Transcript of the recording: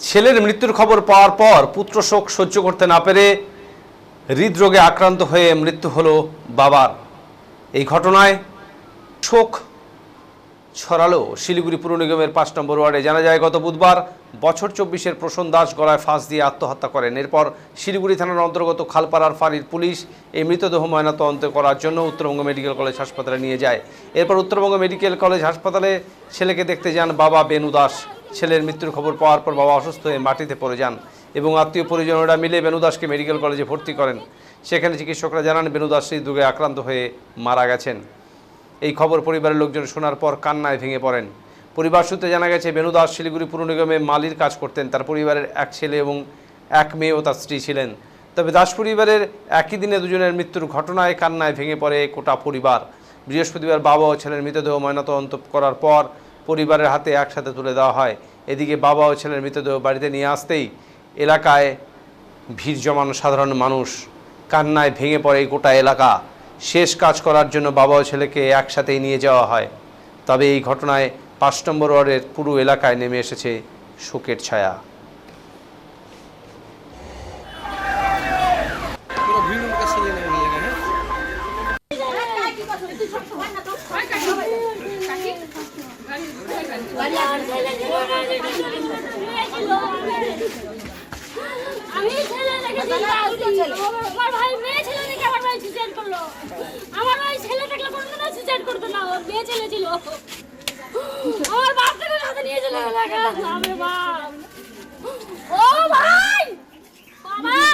ছেলের মৃত্যুর খবর পাওয়ার পর পুত্র শোক সহ্য করতে না পেরে হৃদরোগে আক্রান্ত হয়ে মৃত্যু হলো বাবার। এই ঘটনায় শোক ছড়ালো শিলিগুড়ি পুর নিগমের পাঁচ নম্বর ওয়ার্ডে। জানা যায়, গত বুধবার বছর চব্বিশের প্রসন্ন দাস গলায় ফাঁস দিয়ে আত্মহত্যা করেন। এরপর শিলিগুড়ি থানার অন্তর্গত খালপাড়ার ফাঁড়ির পুলিশ এই মৃতদেহ ময়নাতদন্ত করার জন্য উত্তরবঙ্গ মেডিকেল কলেজ হাসপাতালে নিয়ে যায়। এরপর উত্তরবঙ্গ মেডিকেল কলেজ হাসপাতালে ছেলেকে দেখতে যান বাবা বেনু দাস। ছেলের মৃত্যুর খবর পাওয়ার পর বাবা অসুস্থ হয়ে মাটিতে পড়ে যান এবং আত্মীয় পরিজনেরা মিলে বেনুদাসকে মেডিকেল কলেজে ভর্তি করেন। সেখানে চিকিৎসকরা জানান বেনুদাস হৃদরোগে আক্রান্ত হয়ে মারা গেছেন। এই খবর পরিবারের লোকজন শোনার পর কান্নায় ভেঙে পড়েন। পরিবার সূত্রে জানা গেছে বেনুদাস শিলিগুড়ি পুর নিগমে মালির কাজ করতেন। তার পরিবারের এক ছেলে এবং এক মেয়ে ও তার স্ত্রী ছিলেন। তবে দাস পরিবারের একই দিনে দুজনের মৃত্যুর ঘটনায় কান্নায় ভেঙে পড়ে গোটা পরিবার। বৃহস্পতিবার বাবা ও ছেলের মৃতদেহ ময়নাতদন্ত করার পর পরিবারের হাতে একসাথে তুলে দেওয়া হয়। এদিকে বাবা ও ছেলের মৃতদেহ বাড়িতে নিয়ে আসতেই এলাকায় ভিড় জমানো সাধারণ মানুষ কান্নায় ভেঙে পড়ে এই গোটা এলাকা। শেষ কাজ করার জন্য বাবা ও ছেলেকে একসাথেই নিয়ে যাওয়া হয়। তবে এই ঘটনায় পাঁচ নম্বর ওয়ার্ডের পুরো এলাকায় নেমে এসেছে শোকের ছায়া। আমি ছেলে আমার ভাই মেয়ে ছেলে দেখে আমার ভাই সুইসাইড করল। আমার ভাই ছেলে দেখলে কোনোদিনও সুইসাইড করতো না ওর মেয়ে ছেলে ছিল। আমার বাপ থেকে সাথে নিয়ে চলে গেল আমি বাপ। ও ভাই! বাবা!